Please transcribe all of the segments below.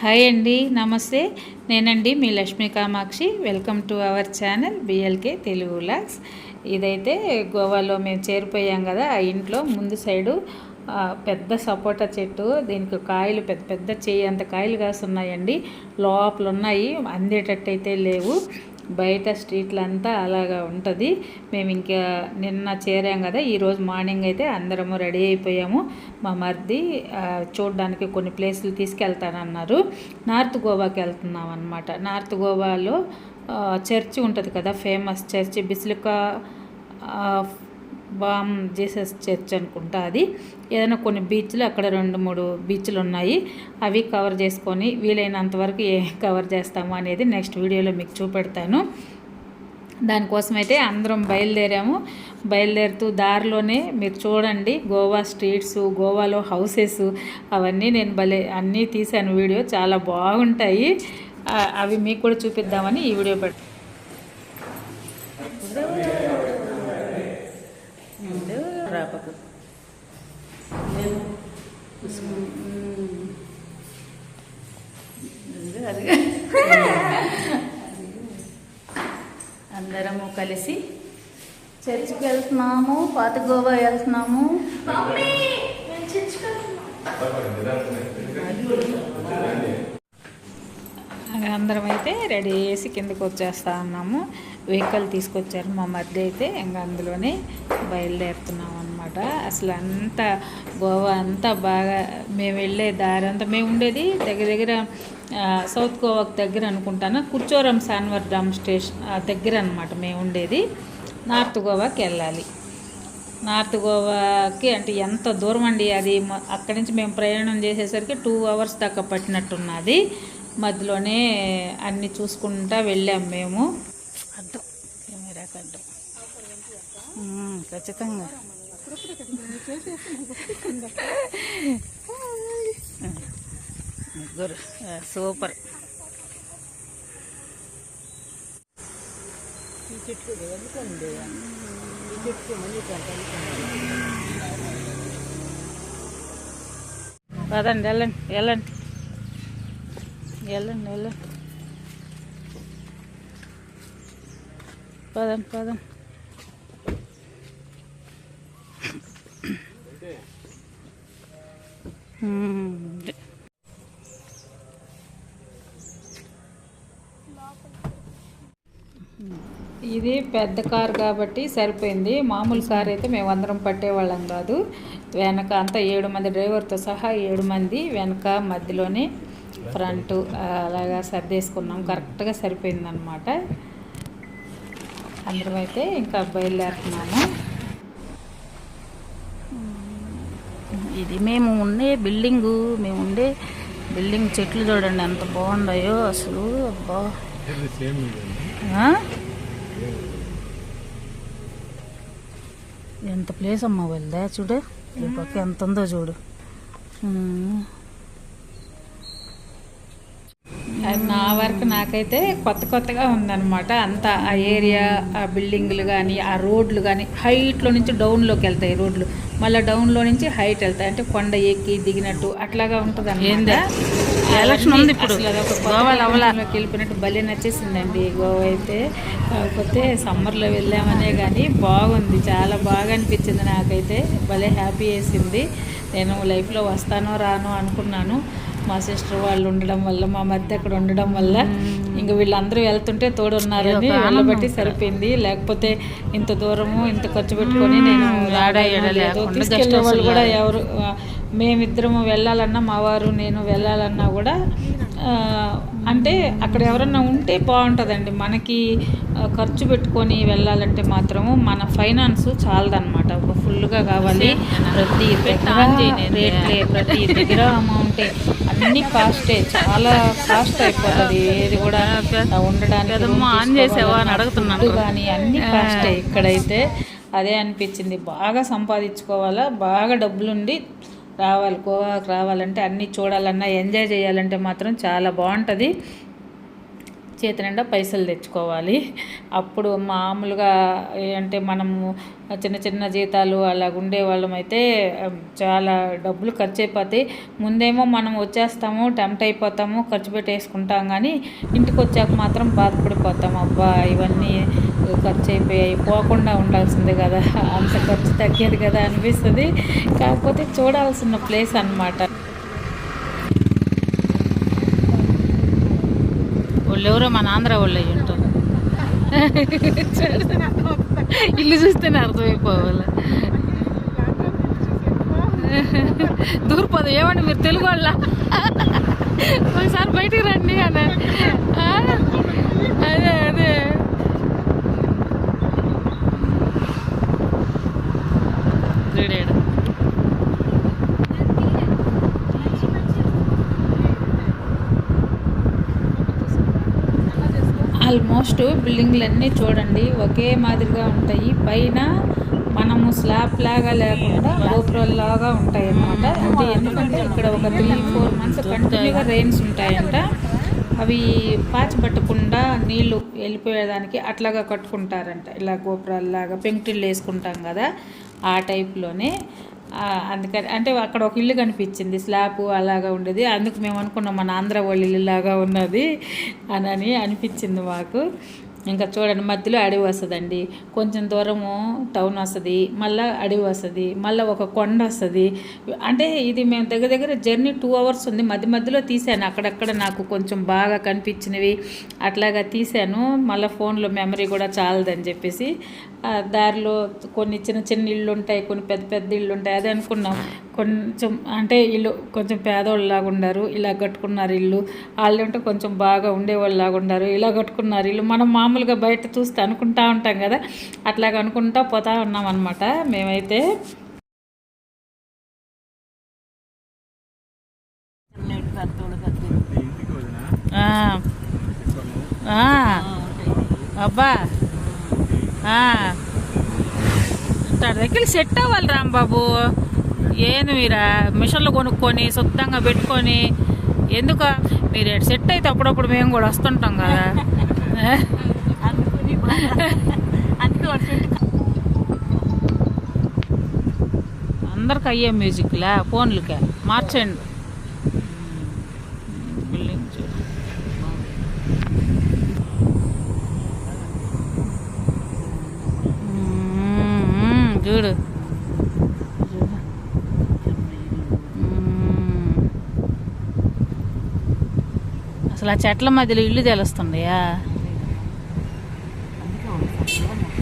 Hi అండి నమస్తే. నేనండి మీ Lakshmi Kamakshi. Welcome to our channel BLK Telugu lakhs ఇదైతే గోవాలో మేము చేరిపోయాం కదా ఆ ఇంట్లో ముందు సైడు పెద్ద సపోటా చెట్టు. దీనికి కాయలు పెద్ద పెద్ద చేయి అంత కాయలు కాస్తున్నాయండి. లోపల ఉన్నాయి అందేటట్టు అయితే లేవు. బయట స్ట్రీట్లంతా అలాగా ఉంటుంది. మేము ఇంకా నిన్న చేరాం కదా ఈరోజు మార్నింగ్ అయితే అందరము రెడీ అయిపోయాము. మా మరిది చూడడానికి కొన్ని ప్లేసులు తీసుకెళ్తానన్నారు. నార్త్ గోవాకి వెళ్తున్నాం అనమాట నార్త్ గోవాలో చర్చి ఉంటుంది కదా famous church basilica Bom Jesus church అనుకుంటా అది. ఏదైనా కొన్ని బీచ్లు అక్కడ రెండు మూడు బీచ్లు ఉన్నాయి. అవి కవర్ చేసుకొని వీలైనంత వరకు ఏ కవర్ చేస్తాము అనేది నెక్స్ట్ వీడియోలో మీకు చూపెడతాను. దానికోసమైతే అందరం బయలుదేరాము. బయలుదేరుతూ దారిలోనే మీరు చూడండి గోవా స్ట్రీట్స్ గోవాలో హౌసెస్ అవన్నీ నేను భలే అన్నీ తీశాను. వీడియో చాలా బాగుంటాయి. అవి మీకు కూడా చూపిద్దామని ఈ వీడియో పెడతాను రాపకు అందరము కలిసి చర్చికి వెళ్తున్నాము పాత గోవా వెళ్తున్నాము. అందరం అయితే రెడీ చేసి కిందకి వచ్చేస్తా ఉన్నాము. వెహికల్ తీసుకొచ్చారు మా మధ్య అయితే ఇంకా అందులోనే బయలుదేరుతున్నాం అనమాట అసలు అంతా గోవా అంతా బాగా మేము వెళ్ళే దారి అంతా మేము ఉండేది దగ్గర దగ్గర సౌత్ గోవాకి దగ్గర అనుకుంటాను. కుర్చోరం సాన్వర్ డామ్ స్టేషన్ దగ్గర అనమాట మేము ఉండేది. నార్త్ గోవాకి వెళ్ళాలి. నార్త్ గోవాకి అంటే ఎంత దూరం అండి అది? అక్కడి నుంచి మేము ప్రయాణం చేసేసరికి టూ అవర్స్ దాకా పట్టినట్టున్నది. మధ్యలోనే అన్నీ చూసుకుంటా వెళ్ళాం మేము. అడ్డం కెమెరాకి అడ్డం ఖచ్చితంగా. ముగ్గురు ఆ, సూపర్ పదండి వెళ్ళండి వెళ్ళండి వెళ్ళండి వెళ్ళండి పదండి పదండి మ్మ్. ఇది పెద్ద కార్ కాబట్టి సరిపోయింది. మామూలు కార్ అయితే మేము అందరం పట్టేవాళ్ళం కాదు. వెనక అంతా ఏడు మంది డ్రైవర్తో సహా ఏడు మంది వెనక మధ్యలోనే ఫ్రంట్ అలాగా సర్దేసుకున్నాం. కరెక్ట్గా సరిపోయిందనమాట అందరం అయితే ఇంకా బయలుదేరుతున్నాము. ఇది మేము ఉండే బిల్డింగు మేము ఉండే బిల్డింగ్ చెట్లు చూడండి ఎంత బాగున్నాయో అసలు. అబ్బా ఆ? ఎంత ప్లేస్ అమ్మా వెళ్దా చూడు ఈ పక్క ఎంత ఉందో చూడు ఉమ్. అది నా వరకు నాకైతే కొత్త కొత్తగా ఉందన్నమాట. అంత ఆ ఏరియా ఆ బిల్డింగ్లు కానీ ఆ రోడ్లు కానీ హైట్లో నుంచి డౌన్లోకి వెళ్తాయి రోడ్లు. మళ్ళీ డౌన్లో నుంచి హైట్ వెళ్తాయి. అంటే కొండ ఎక్కి దిగినట్టు అట్లాగా ఉంటుంది ఏందా? ఎలక్షన్ ఉంది ఇప్పుడు. గోవాలోకి వెళ్ళిపోయినట్టు భలే నచ్చేసిందండి గోవా అయితే. కాకపోతే సమ్మర్లో వెళ్ళామనే కానీ బాగుంది. చాలా బాగా అనిపించింది నాకైతే. భలే హ్యాపీ వేసింది. నేను లైఫ్లో వస్తానో రానో అనుకున్నాను. మా సిస్టర్ వాళ్ళు ఉండడం వల్ల మా మధ్య అక్కడ ఉండడం వల్ల ఇంక వీళ్ళందరూ వెళ్తుంటే తోడున్నారని వెళ్ళబట్టి సరిపోయింది. లేకపోతే ఇంత దూరము ఇంత ఖర్చు పెట్టుకొని నేను ఆడ ఈడ రావడం లేదు. లేకుండా తీసుకెళ్ళే వాళ్ళు కూడా ఎవరు మేమిద్దరము వెళ్ళాలన్నా మా వారు నేను వెళ్ళాలన్నా కూడా అంటే అక్కడ ఎవరన్నా ఉంటే బాగుంటుందండి. మనకి ఖర్చు పెట్టుకొని వెళ్ళాలంటే మాత్రము మన ఫైనాన్స్ చాలదన్నమాట. ఒక ఫుల్గా కావాలి. ప్రతి దగ్గర రేట్లే ప్రతి దగ్గర అమౌంటే అన్ని కాస్టే చాలా కాస్ట్ అయిపోతుంది. ఏది కూడా ఉండడానికి ఆన్ చేసావా అని తీసుకోవాలన్నా అడుగుతున్నాను. food కానీ అన్ని కాస్టే ఇక్కడైతే అదే అనిపించింది. బాగా సంపాదించుకోవాలా బాగా డబ్బులుండి రావాలి గోవాకి రావాలంటే అన్నీ చూడాలన్నా ఎంజాయ్ చేయాలంటే మాత్రం చాలా బాగుంటుంది. చేతి నిండా పైసలు తెచ్చుకోవాలి. అప్పుడు మామూలుగా ఏ- అంటే మనము చిన్న చిన్న జీతాలు అలా ఉండే వాళ్ళం అయితే చాలా డబ్బులు ఖర్చు అయిపోతాయి. ముందేమో మనం వచ్చేస్తాము టెంప్ట్ అయిపోతాము ఖర్చు పెట్టేసుకుంటాం కానీ ఇంటికి వచ్చాక మాత్రం బాధపడిపోతాం. అబ్బా ఇవన్నీ ఖర్చు అయిపోయాయి పోకుండా ఉండాల్సిందే కదా అంత ఖర్చు తగ్గేది కదా అనిపిస్తుంది. కాకపోతే చూడాల్సిన ప్లేస్ అన్నమాట వాళ్ళు ఎవరో మన ఆంధ్ర వాళ్ళు అయ్యి ఉంటారు ఇల్లు చూస్తేనే అర్థమైపోవాలి. దూరిపోదు ఏమండి మీరు తెలుగు వాళ్ళ? ఒకసారి బయటికి రండి అని. అదే అదే. చూడాడు ఆల్మోస్ట్ బిల్డింగ్లన్నీ చూడండి ఒకే మాదిరిగా ఉంటాయి. పైన మనము స్లాబ్ లాగా లేకుండా గోపురాలు లాగా ఉంటాయి అన్నమాట అంటే ఎందుకంటే ఇక్కడ ఒక త్రీ ఫోర్ మంత్స్ కంటిన్యూగా రెయిన్స్ ఉంటాయంట. అవి పాచి పట్టకుండా నీళ్ళు వెళ్ళిపోయేదానికి అట్లాగా కట్టుకుంటారంట. ఇలా గోపురాల్లాగా పెంకుటిల్లు వేసుకుంటాం కదా ఆ టైప్లోనే అందుకని అంటే అక్కడ ఒక ఇల్లు కనిపించింది స్లాబ్ అలాగా ఉండేది. అందుకు మేము అనుకున్నాం మన ఆంధ్ర వాళ్ళ ఇల్లు లాగా ఉన్నది అని అనిపించింది మాకు. ఇంకా చూడండి మధ్యలో అడవి వస్తుందండి. కొంచెం దూరము టౌన్ వస్తుంది మళ్ళీ అడవి వస్తుంది మళ్ళీ ఒక కొండ వస్తుంది. అంటే ఇది మేము దగ్గర దగ్గర జర్నీ టూ అవర్స్ ఉంది. మధ్య మధ్యలో తీసాను అక్కడక్కడ నాకు కొంచెం బాగా కనిపించినవి అట్లాగా తీసాను మళ్ళీ ఫోన్లో మెమరీ కూడా చాలదని చెప్పేసి దారిలో కొన్ని చిన్న చిన్న ఇళ్ళు ఉంటాయి కొన్ని పెద్ద పెద్ద ఇళ్ళు ఉంటాయి. అదే అనుకున్నాం. కొంచెం అంటే ఇల్లు కొంచెం పేదవాళ్ళలాగా ఉన్నారు ఇలా కట్టుకున్నారు ఇల్లు. వాళ్ళు ఉంటే కొంచెం బాగా ఉండేవాళ్ళలాగా ఉన్నారు ఇలా కట్టుకున్నారు ఇల్లు. మనం మా మామూలుగా బయట చూస్తే అనుకుంటా ఉంటాం కదా. అట్లాగ అనుకుంటా పోతా ఉన్నాం అనమాట మేమైతే అబ్బా. ఆ. దగ్గర సెట్ అవ్వాలి రాంబాబు. ఏంది మీరా మిషన్లు కొనుక్కొని శుద్ధంగా పెట్టుకొని ఎందుకు? మీరు సెట్ అయితే అప్పుడప్పుడు మేము కూడా వస్తుంటాం కదా. అందరికి అయ్యే మ్యూజిక్లా? ఫోన్లకే. మార్చండి బిల్డింగ్ చూడు. అసలు ఆ చెట్ల మధ్యలో ఇల్లు తెలుస్తుండయా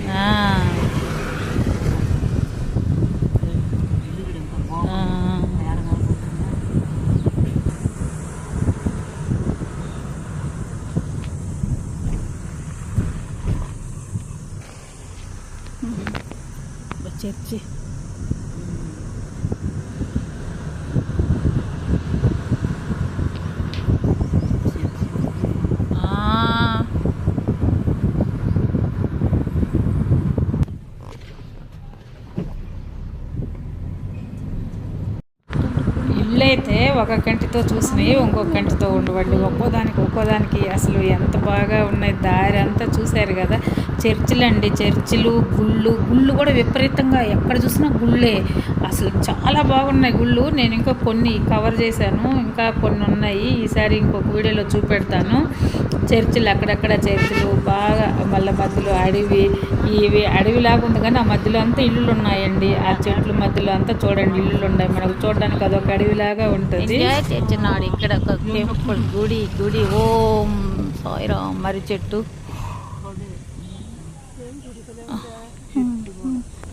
ఆ. ఆ. చర్చి ఆ. ఇల్లు అయితే ఒక కంటితో చూసినవి ఇంకొక కంటితో ఉండవండి. ఒక్కోదానికి ఒక్కోదానికి అసలు ఎంత బాగా ఉన్నాయి దారి అంతా చూశారు కదా. చర్చిలు అండి చర్చిలు గుళ్ళు గుళ్ళు కూడా విపరీతంగా ఎక్కడ చూసినా గుళ్ళే. అసలు చాలా బాగున్నాయి గుళ్ళు. నేను ఇంకా కొన్ని కవర్ చేశాను. ఇంకా కొన్ని ఉన్నాయి. ఈసారి ఇంకొక వీడియోలో చూపెడతాను. చర్చిలు అక్కడక్కడ చర్చిలు బాగా మళ్ళీ మధ్యలో అడవి ఇవి అడవిలాగా ఉంది కానీ ఆ మధ్యలో అంతా ఇల్లులు ఉన్నాయండి. ఆ చెట్ల మధ్యలో అంతా చూడండి ఇల్లులు ఉన్నాయి. మనకు చూడడానికి అదొక అడవిలాగా ఉంటుంది. చేస్తున్నాడు ఇక్కడ ఒక టెంపుల్ గుడి గుడి. ఓం సాయిరామ్ మరి చెట్టు.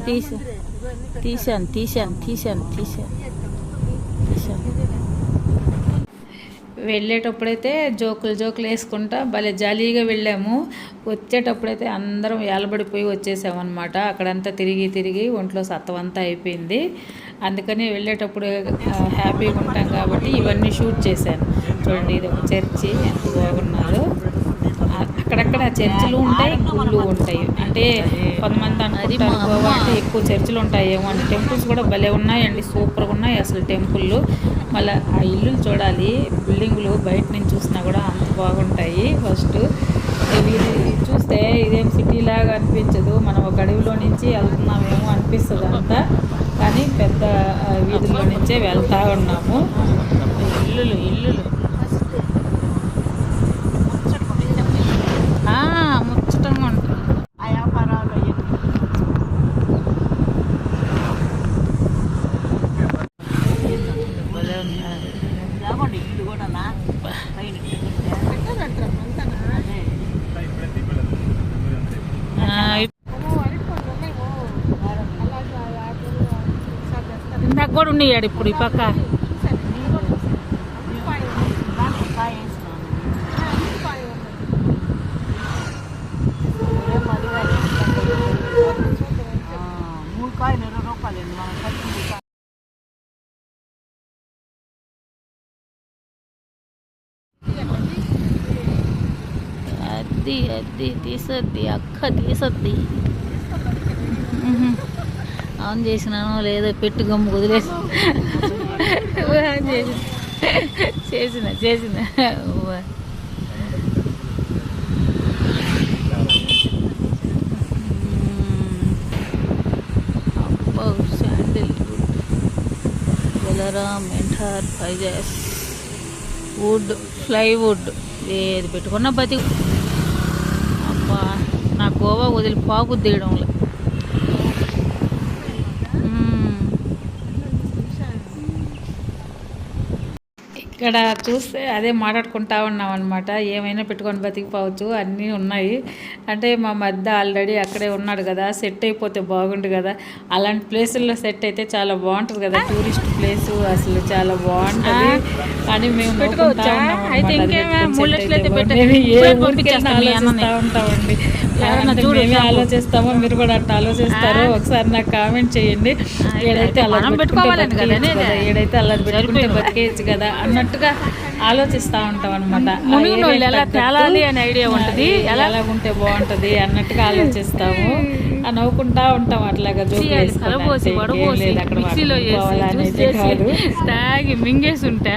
తీసా తీసాను తీసాను తీసాను తీసాను తీసాను వెళ్ళేటప్పుడైతే జోకులు జోకులు వేసుకుంటా భలే జాలీగా వెళ్ళాము. వచ్చేటప్పుడైతే అందరం ఏలబడిపోయి వచ్చేసామన్నమాట. అక్కడంతా తిరిగి తిరిగి ఒంట్లో సత్తవంతా అయిపోయింది. అందుకని వెళ్ళేటప్పుడు హ్యాపీగా ఉంటాం కాబట్టి ఇవన్నీ షూట్ చేశాను. చూడండి ఇది ఒక చర్చి ఎంత బాగున్నారు అక్కడక్కడ చర్చిలు ఉంటాయి గుళ్ళు ఉంటాయి. అంటే కొంతమంది అనుకుంటారు గోవా అంటే ఎక్కువ చర్చిలు ఉంటాయేమో అంటే టెంపుల్స్ కూడా భలే ఉన్నాయండి సూపర్గా ఉన్నాయి అసలు టెంపుల్ మళ్ళీ ఆ ఇల్లులు చూడాలి బిల్డింగులు బయట నుంచి చూసినా కూడా అంత బాగుంటాయి ఫస్ట్. ఇది చూస్తే ఇదేం సిటీ లాగా అనిపించదు. మనం ఒక అడవిలో నుంచి వెళ్తున్నామేమో అనిపిస్తుంది అంతా కానీ పెద్ద వీధుల్లో నుంచే వెళ్తా ఉన్నాము ఇల్లులు ఇల్లులు ఆ, ముచ్చటంగా ఉంటుంది భలే ఉన్నాయి. ఆ, ఇప్- ఇందాక కూడా ఉన్నాయాడు ఇప్పుడు ఈ పక్క మూడు కాయలు ఇరవై రూపాయలు మనం కట్టింది అది అది తీసద్ది అక్క తీసద్ది ఆన్ చేసినానో లేదో పెట్టి గమ్ము వదిలేసి. ఆన్ చేసిన చేసిన. చేసిన ఉవ్వ. అబ్బో శాండిల్ బలరామ్ ఎంటర్ పైజెస్ వుడ్ ప్లైవుడ్. ఏది పెట్టుకున్నా బతి అబ్బా నా గోవా వదిలి పాకు తీయడంలో ఇక్కడ చూస్తే అదే మాట్లాడుకుంటా ఉన్నాం అనమాట ఏమైనా పెట్టుకొని బతికిపోవచ్చు అన్నీ ఉన్నాయి. అంటే మా మధ్య ఆల్రెడీ అక్కడే ఉన్నాడు కదా సెట్ అయిపోతే బాగుండు కదా. అలాంటి ప్లేసుల్లో సెట్ అయితే చాలా బాగుంటుంది కదా. టూరిస్ట్ ప్లేస్ అసలు చాలా బాగుంటుంది. కానీ మేము పెట్టుకోవచ్చా? ఉంటామండి. మేమే. ఆలోచిస్తామో మీరు కూడా అట్లా ఆలోచిస్తారో. ఒకసారి నాకు కామెంట్ చేయండి ఏడైతే అలా మనం పెట్టుకోవాలని కదా అనేది. ఏడైతే అలా పెట్టుకుంటే. బతికేయచ్చు కదా అన్నట్టుగా ఆలోచిస్తా ఉంటాం అనమాట తేలాలి అనే ఐడియా ఉంటుంది ఎలా ఉంటే బాగుంటది అన్నట్టుగా ఆలోచిస్తాము నవ్వుకుంటా ఉంటాం అట్లాగా కలబోసి వడబోసి మిక్సీలో వేసి తాగి మింగేసి ఉంటా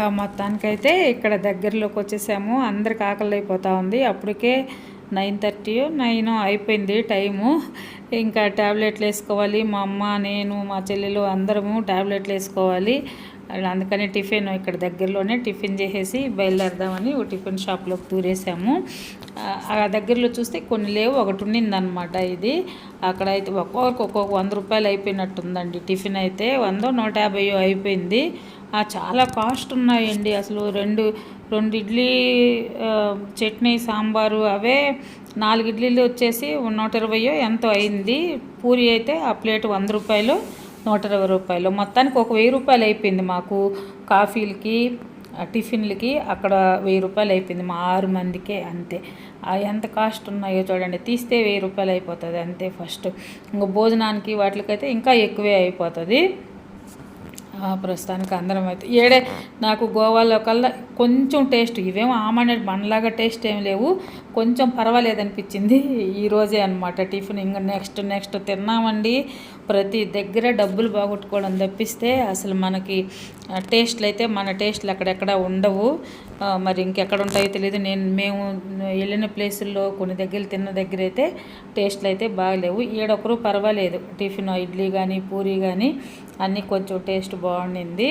ఇంకా మొత్తానికైతే ఇక్కడ దగ్గరలోకి వచ్చేసాము. అందరికి ఆకలి అయిపోతూ ఉంది. అప్పటికే నైన్ థర్టీ నైన్ అయిపోయింది టైము. ఇంకా ట్యాబ్లెట్లు వేసుకోవాలి. మా అమ్మ నేను మా చెల్లెలు అందరము ట్యాబ్లెట్లు వేసుకోవాలి. అందుకని టిఫిన్ ఇక్కడ దగ్గరలోనే టిఫిన్ చేసేసి బయలుదేరదామని ఓ టిఫిన్ షాప్లోకి దూరేసాము. ఆ- దగ్గరలో చూస్తే కొన్ని లేవు. ఒకటి ఉన్నిందనమాట ఇది. అక్కడ అయితే ఒక్కొక్కరికి ఒక్కొక్క వంద రూపాయలు అయిపోయినట్టుందండి. టిఫిన్ అయితే వందో నూట యాభై అయిపోయింది. చాలా కాస్ట్ ఉన్నాయండి. అసలు రెండు రెండు ఇడ్లీ చట్నీ సాంబారు అవే నాలుగు ఇడ్లీలు వచ్చేసి నూట ఇరవయో ఎంతో అయింది. పూరి అయితే ఆ ప్లేట్ వంద రూపాయలు నూట ఇరవై రూపాయలు. మొత్తానికి ఒక వెయ్యి రూపాయలు అయిపోయింది మాకు కాఫీలకి టిఫిన్లకి. అక్కడ వెయ్యి రూపాయలు అయిపోయింది మా ఆరు మందికే అంతే. ఎంత కాస్ట్ ఉన్నాయో చూడండి. తీస్తే వెయ్యి రూపాయలు అయిపోతుంది అంతే ఫస్ట్ ఇంకా భోజనానికి వాటికైతే ఇంకా ఎక్కువే అయిపోతుంది. ప్రస్తుతానికి అందరం అయితే. ఏడే నాకు గోవాలో కల్లా కొంచెం టేస్ట్ ఇవేమో ఆమనే మనలాగా టేస్ట్ ఏం లేవు. కొంచెం పర్వాలేదు అనిపించింది అనమాట టిఫిన్ ఇంకా నెక్స్ట్ నెక్స్ట్ తిన్నామండి. ప్రతి దగ్గర డబ్బులు బాగొట్టుకోవడం తప్పిస్తే అసలు మనకి టేస్ట్లు అయితే మన టేస్ట్లు అక్కడెక్కడ ఉండవు. మరి ఇంకెక్కడ ఉంటాయో తెలియదు నేను మేము వెళ్ళిన ప్లేసుల్లో కొన్ని దగ్గర తిన్న దగ్గర అయితే టేస్ట్లు అయితే బాగలేవు. ఏడొకరు పర్వాలేదు. టిఫిన్ ఇడ్లీ కానీ పూరి కానీ అన్నీ కొంచెం టేస్ట్ బాగుండింది.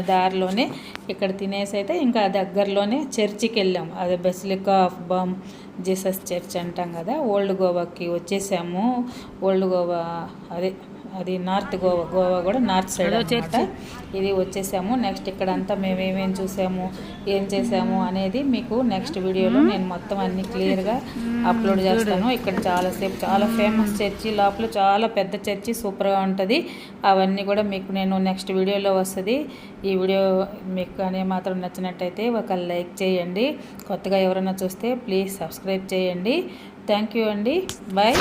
దారిలోనే ఇక్కడ తినేసి అయితే ఇంకా దగ్గరలోనే చర్చికి వెళ్ళాం అదే basilica of Bom Jesus church అంటాం కదా ఓల్డ్ గోవాకి వచ్చేసాము. ఓల్డ్ గోవా అదే అది నార్త్ గోవా గోవా కూడా నార్త్ సైడ్ అనమాట ఇది వచ్చేసాము. నెక్స్ట్ ఇక్కడ అంతా మేము ఏమేం చూసాము ఏం చేసాము అనేది మీకు నెక్స్ట్ వీడియోలో నేను మొత్తం అన్ని క్లియర్గా అప్లోడ్ చేస్తాను. ఇక్కడ చాలాసేపు చాలా ఫేమస్ చర్చి లోపల చాలా పెద్ద చర్చి సూపర్గా ఉంటుంది. అవన్నీ కూడా మీకు నేను నెక్స్ట్ వీడియోలో వస్తుంది. ఈ వీడియో మీకు అనే మాత్రం నచ్చినట్టయితే ఒక లైక్ చేయండి. కొత్తగా ఎవరైనా చూస్తే ప్లీజ్ సబ్స్క్రైబ్ చేయండి. థ్యాంక్ యూ అండి. బాయ్